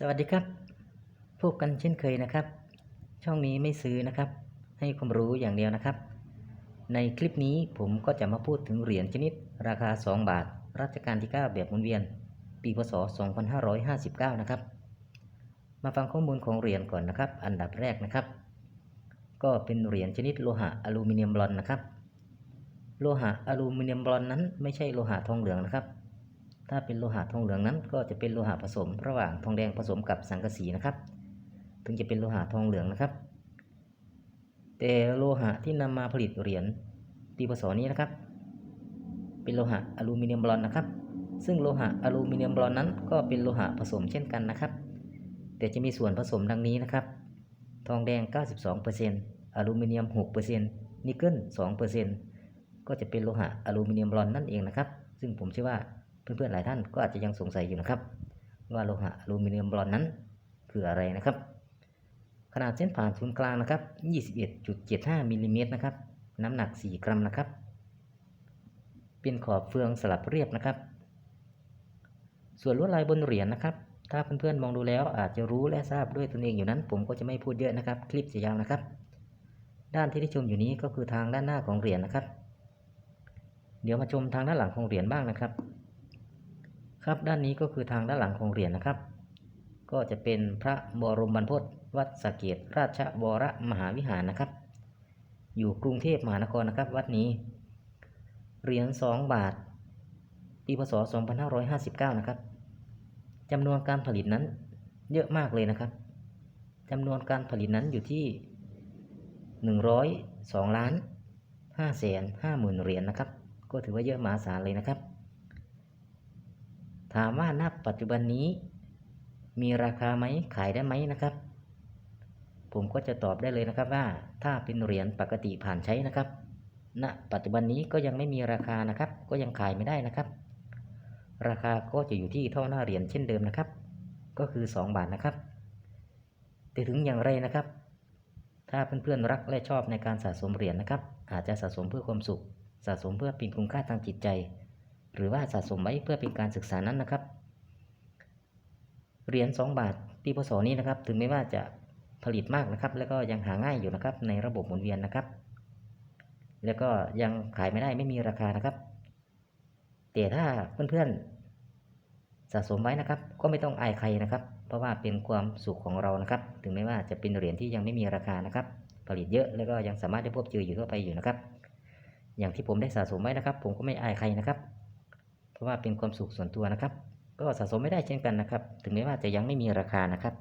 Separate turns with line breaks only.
สวัสดีครับ พบกันเช่นเคยนะครับ ช่องนี้ไม่ซื้อนะครับ ให้ความรู้อย่างเดียวนะครับ ในคลิปนี้ผมก็จะมาพูดถึงเหรียญชนิด ราคา 2 บาท รัชกาลที่ 9 แบบหมุนเวียน ปีพศ 2559 นะครับ มาฟังข้อมูลของเหรียญก่อนนะครับ อันดับแรกนะครับ ก็เป็นเหรียญชนิดโลหะอลูมิเนียมบลอนนะครับ โลหะอลูมิเนียมบลอนนั้นไม่ใช่โลหะทองเหลืองนะครับ ถ้าเป็นโลหะทองเหลืองนั้นก็จะเป็นโลหะผสม ระหว่างทองแดงผสมกับสังกะสีนะครับ ถึงจะเป็นโลหะทองเหลืองนะครับ แต่โลหะที่นำมาผลิตเหรียญปีพศนี้นะครับ เป็นโลหะอลูมิเนียมบอนนะครับ ซึ่งโลหะอลูมิเนียมบอนนั้น ก็เป็นโลหะผสมเช่นกันนะครับ แต่จะมีส่วนผสมดังนี้นะครับ ทองแดง 92%อลูมิเนียม 6%นิกเกิล 2%ก็จะเป็นโลหะอลูมิเนียมบอนนั่นเองนะครับ ซึ่งผมเชื่อว่า เพื่อนๆหลายท่านก็อาจจะยังสงสัยอยู่นะครับ ว่าโลหะอลูมิเนียมบอนนั้นคืออะไรนะครับ ขนาดเส้นผ่านศูนย์กลางนะครับ 21.75มิลลิเมตรนะครับ น้ำหนัก 4 กรัมนะครับ เป็นขอบเฟืองสลับเรียบนะครับ ส่วนลวดลายบนเหรียญนะครับ ถ้าเพื่อนๆมองดูแล้วอาจจะรู้และทราบด้วยตนเองอยู่นั้น ผมก็จะไม่พูดเยอะนะครับ คลิปจะยาวนะครับ ด้านที่ได้ชมอยู่นี้ก็คือทางด้านหน้าของเหรียญนะครับ เดี๋ยวมาชมทางด้านหลังของเหรียญบ้างนะครับ ครับด้านนี้ก็คือทางด้านหลังของเหรียญนะครับ ก็จะเป็นพระบรมบรรพตวัดสะเกตราชวรมหาวิหารนะครับ อยู่กรุงเทพมหานครนะครับ วัดนี้เหรียญ2บาท ปีพศ 2559 นะครับจำนวนการผลิตนั้นเยอะมากเลยนะครับจำนวนการผลิตนั้นอยู่ที่ 102ล้าน5แสน5หมื่นเหรียญนะครับ ก็ถือว่าเยอะมหาศาลเลยนะครับ ถามว่าณปัจจุบันนี้ มีราคาไหมขายได้ไหมนะครับ ผมก็จะตอบได้เลยนะครับว่า ถ้าเป็นเหรียญปกติผ่านใช้นะครับณปัจจุบันนี้ก็ยังไม่มีราคานะครับ ก็ยังขายไม่ได้นะครับ ราคาก็จะอยู่ที่เท่าหน้าเหรียญเช่นเดิมนะครับ ก็คือ 2 บาทนะครับ แต่ถึงอย่างไรนะครับ ถ้าเพื่อนๆรักและชอบในการสะสมเหรียญนะครับ อาจจะสะสมเพื่อความสุข สะสมเพื่อเป็นคุณค่าทางจิตใจ หรือว่าสะสมไว้เพื่อเป็นการศึกษานั้นนะครับ เหรียญ2บาทปีพศนี้นะครับ ถึงแม้ว่าจะผลิตมากนะครับ แล้วก็ยังหาง่ายอยู่นะครับ ในระบบหมุนเวียนนะครับ แล้วก็ยังขายไม่ได้ไม่มีราคานะครับ แต่ถ้าเพื่อนๆสะสมไว้นะครับ ก็ไม่ต้องอายใครนะครับ เพราะว่าเป็นความสุขของเรานะครับ ถึงแม้ว่าจะเป็นเหรียญที่ยังไม่มีราคานะครับ ผลิตเยอะแล้วก็ยังสามารถได้พบเจออยู่ทั่วไปอยู่นะครับ อย่างที่ผมได้สะสมไว้นะครับ ผมก็ไม่อายใครนะครับ เพราะว่าเป็นความสุขส่วนตัวนะครับ ก็สะสมไม่ได้เช่นกันนะครับ ถึงแม้ว่าจะยังไม่มีราคานะครับ